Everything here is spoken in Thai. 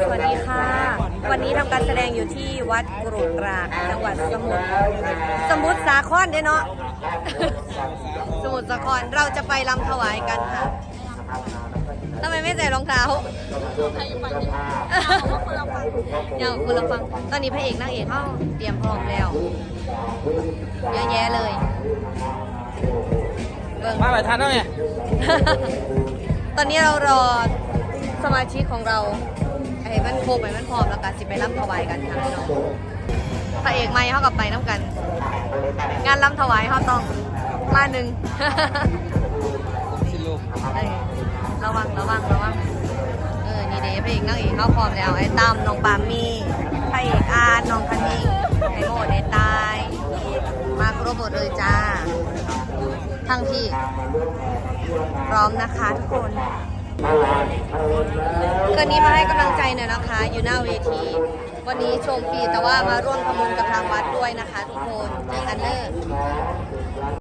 สวัสดีค่ะ วันนี้ทำการแสดงอยู่ที่วัดกรุกรากจังหวัดสมุทรสมุทรสาครเด้อเนาะ สมุทรสาครเราจะไปรำถวายกันค่ะทำไมไม่ใส่รองเท้าอย่าคุณละฟัง ตอนนี้พระเอกนางเอกเขาเตรียมพร้อมแล้ว เยอะแยะเลยเบิ่งมาหลายทันแล้วเนี่ยตอนนี้เรารอสมาชิกของเรา ไอ้มันโครบไอ้มันพร้อมแล้วกันสิไปรับถวายกันค่ะพี่น้องพระเอกไม่เข้ากับไปน้ำกัน งานรับถวายเขาต้องมาหนึ่งเออระวังระวังระวังเออนี่เด้พระเอกนางเอกเข้าพร้อมแล้วไอ้ตั้มน้องปามี่พระเอกอาร์ตน้องคันนิ่งไอ้โมดไอ้ตาย มาครบหมดเลยจ้าทั้งที่พร้อมนะคะทุกคน คืนนี้มาให้กำลังใจหน่อยนะคะ อยู่หน้าเวที วันนี้ชมฟรีแต่ว่ามาร่วมทำบุญกับทางวัดด้วยนะคะ ทุกคนเจอกันเลย